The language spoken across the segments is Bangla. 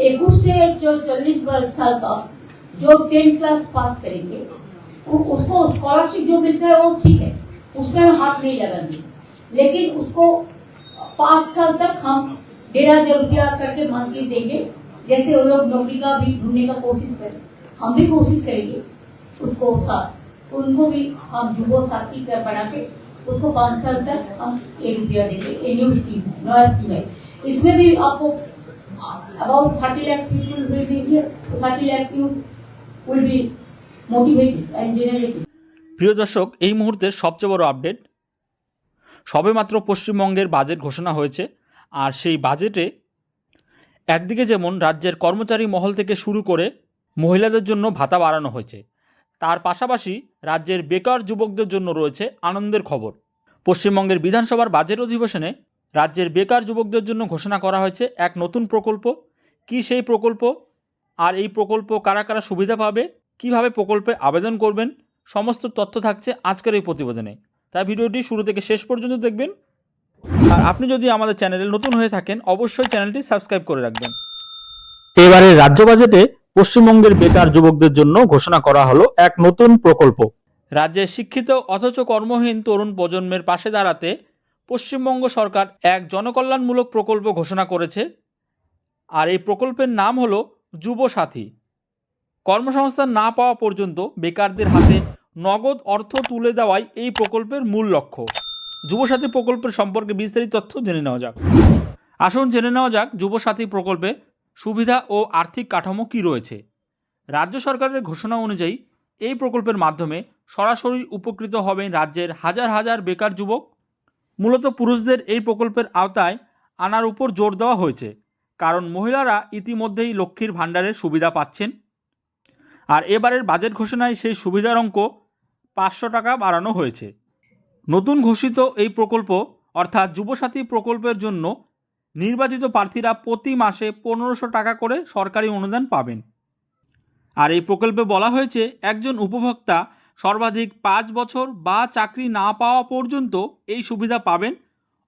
इक्कीस जो चालीस वर्ष साल का जो टेन क्लास पास करेंगे उसको स्कॉलरशिप जो मिलता है वो ठीक है, उसमें हम हाथ नहीं लगाएँगे। लेकिन उसको पाँच साल तक हम डेढ़ हज़ार रुपया करके मंथली देंगे, जैसे वो लोग नौकरी का भी ढूँढने का कोशिश करें, हम भी कोशिश करेंगे उसको साथ, उनको भी हम जुबो साथी कर बना के उसको पाँच साल तक हम एक रुपया देंगे स्कीम है, नया स्कीम है। इसमें भी आपको about 30 lakhs people will be here. 30 lakhs youth will be motivated and generated. প্রিয় দর্শক, এই মুহূর্তের সবচেয়ে বড় আপডেট সবেমাত্র পশ্চিমবঙ্গের বাজেট ঘোষণা হয়েছে আর সেই বাজেটে একদিকে যেমন রাজ্যের কর্মচারী মহল থেকে শুরু করে মহিলাদের জন্য ভাতা বাড়ানো হয়েছে, তার পাশাপাশি রাজ্যের বেকার যুবকদের জন্য রয়েছে আনন্দের খবর পশ্চিমবঙ্গের বিধানসভার বাজেট অধিবেশনে রাজ্যের বেকার যুবকদের জন্য ঘোষণা করা হয়েছে এক নতুন প্রকল্প কি সেই প্রকল্প? আর এই প্রকল্প কারা কারা সুবিধা পাবে? কীভাবে প্রকল্পে আবেদন করবেন? সমস্ত তথ্য থাকছে আজকের এই প্রতিবেদনে। তাই ভিডিওটি শুরু থেকে শেষ পর্যন্ত দেখবেন। আর আপনি যদি আমাদের চ্যানেলে নতুন হয়ে থাকেন অবশ্যই চ্যানেলটি সাবস্ক্রাইব করে রাখবেন। এবারে রাজ্য বাজেটে পশ্চিমবঙ্গের বেকার যুবকদের জন্য ঘোষণা করা হলো এক নতুন প্রকল্প। রাজ্যের শিক্ষিত অথচ কর্মহীন তরুণ প্রজন্মের পাশে দাঁড়াতে পশ্চিমবঙ্গ সরকার এক জনকল্যাণমূলক প্রকল্প ঘোষণা করেছে। আর এই প্রকল্পের নাম হলো যুবসাথী। কর্মসংস্থান না পাওয়া পর্যন্ত বেকারদের হাতে নগদ অর্থ তুলে দেওয়াই এই প্রকল্পের মূল লক্ষ্য। যুবসাথী প্রকল্পের সম্পর্কে বিস্তারিত তথ্য জেনে নেওয়া যাক। আসুন জেনে নেওয়া যাক যুবসাথী প্রকল্পে সুবিধা ও আর্থিক কাঠামো কী রয়েছে। রাজ্য সরকারের ঘোষণা অনুযায়ী, এই প্রকল্পের মাধ্যমে সরাসরি উপকৃত হবেন রাজ্যের হাজার হাজার বেকার যুবক। মূলত পুরুষদের এই প্রকল্পের আওতায় আনার উপর জোর দেওয়া হয়েছে। কারণ মহিলারা ইতিমধ্যেই লক্ষ্মীর ভাণ্ডারের সুবিধা পাচ্ছেন। আর এবারের বাজেট ঘোষণায় সেই সুবিধার অঙ্ক পাঁচশো টাকা বাড়ানো হয়েছে। নতুন ঘোষিত এই প্রকল্প, অর্থাৎ যুবসাথী প্রকল্পের জন্য নির্বাচিত প্রার্থীরা প্রতি মাসে পনেরোশো টাকা করে সরকারি অনুদান পাবেন। আর এই প্রকল্পে বলা হয়েছে, একজন উপভোক্তা সর্বাধিক পাঁচ বছর বা চাকরি না পাওয়া পর্যন্ত এই সুবিধা পাবেন।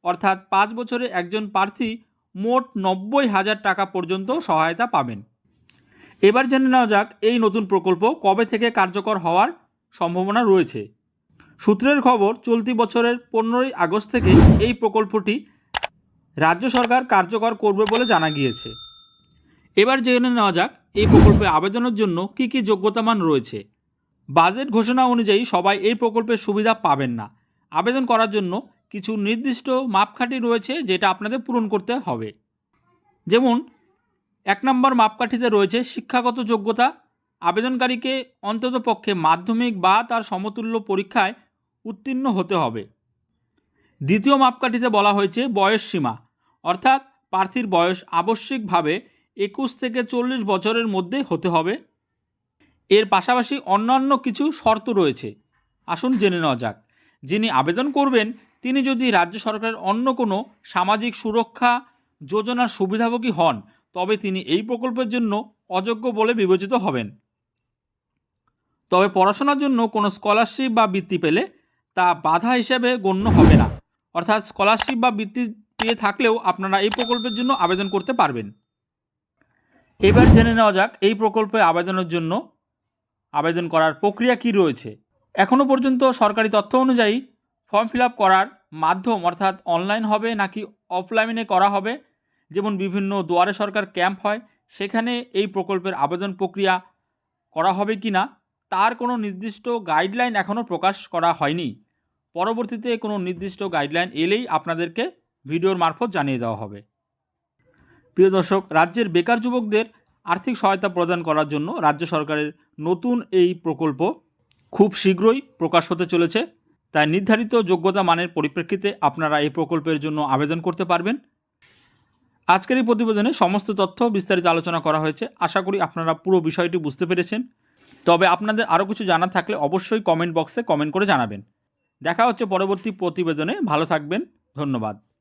অর্থাৎ পাঁচ বছরে একজন প্রার্থী মোট নব্বই হাজার টাকা পর্যন্ত সহায়তা পাবেন। এবার জেনে নেওয়া যাক এই নতুন প্রকল্প কবে থেকে কার্যকর হওয়ার সম্ভাবনা রয়েছে। সূত্রের খবর, চলতি বছরের পনেরোই আগস্ট থেকে এই প্রকল্পটি রাজ্য সরকার কার্যকর করবে বলে জানা গিয়েছে। এবার জেনে নেওয়া যাক, এই প্রকল্পে আবেদনের জন্য কী কী যোগ্যতামান রয়েছে। বাজেট ঘোষণা অনুযায়ী সবাই এই প্রকল্পের সুবিধা পাবেন না। আবেদন করার জন্য কিছু নির্দিষ্ট মাপকাঠি রয়েছে যেটা আপনাদের পূরণ করতে হবে। যেমন, এক নম্বর মাপকাঠিতে রয়েছে শিক্ষাগত যোগ্যতা, আবেদনকারীকে অন্ততপক্ষে মাধ্যমিক বা তার সমতুল্য পরীক্ষায় উত্তীর্ণ হতে হবে। দ্বিতীয় মাপকাঠিতে বলা হয়েছে বয়স সীমা, অর্থাৎ প্রার্থীর বয়স আবশ্যিকভাবে একুশ থেকে চল্লিশ বছরের মধ্যে হতে হবে। এর পাশাপাশি অন্যান্য কিছু শর্ত রয়েছে। আসুন জেনে নেওয়া যাক। যিনি আবেদন করবেন তিনি যদি রাজ্য সরকারের অন্য কোনো সামাজিক সুরক্ষা যোজনার সুবিধাভোগী হন, তবে তিনি এই প্রকল্পের জন্য অযোগ্য বলে বিবেচিত হবেন। তবে পড়াশোনার জন্য কোনো স্কলারশিপ বা বৃত্তি পেলে তা বাধা হিসেবে গণ্য হবে না। অর্থাৎ স্কলারশিপ বা বৃত্তি পেয়ে থাকলেও আপনারা এই প্রকল্পের জন্য আবেদন করতে পারবেন। এবার জেনে নেওয়া যাক এই প্রকল্পে আবেদনের জন্য আবেদন করার প্রক্রিয়া কি রয়েছে। এখনও পর্যন্ত সরকারি তথ্য অনুযায়ী ফর্ম ফিল আপ করার মাধ্যম অর্থাৎ অনলাইন হবে নাকি অফলাইনে করা হবে? যেমন বিভিন্ন দুয়ারে সরকার ক্যাম্প হয়, সেখানে এই প্রকল্পের আবেদন প্রক্রিয়া করা হবে কি না তার কোনো নির্দিষ্ট গাইডলাইন এখনও প্রকাশ করা হয়নি। পরবর্তীতে কোনো নির্দিষ্ট গাইডলাইন এলেই আপনাদেরকে ভিডিওর মারফত জানিয়ে দেওয়া হবে। প্রিয় দর্শক, রাজ্যের বেকার যুবকদের আর্থিক সহায়তা প্রদান করার জন্য রাজ্য সরকারের নতুন এই প্রকল্প খুব শীঘ্রই প্রকাশ হতে চলেছে। তাই নির্ধারিত যোগ্যতা মানের পরিপ্রেক্ষিতে আপনারা এই প্রকল্পের জন্য আবেদন করতে পারবেন। আজকের এই প্রতিবেদনে সমস্ত তথ্য বিস্তারিত আলোচনা করা হয়েছে। আশা করি আপনারা পুরো বিষয়টি বুঝতে পেরেছেন। তবে আপনাদের আরও কিছু জানা থাকলে অবশ্যই কমেন্ট বক্সে কমেন্ট করে জানাবেন। দেখা হচ্ছে পরবর্তী প্রতিবেদনে। ভালো থাকবেন। ধন্যবাদ।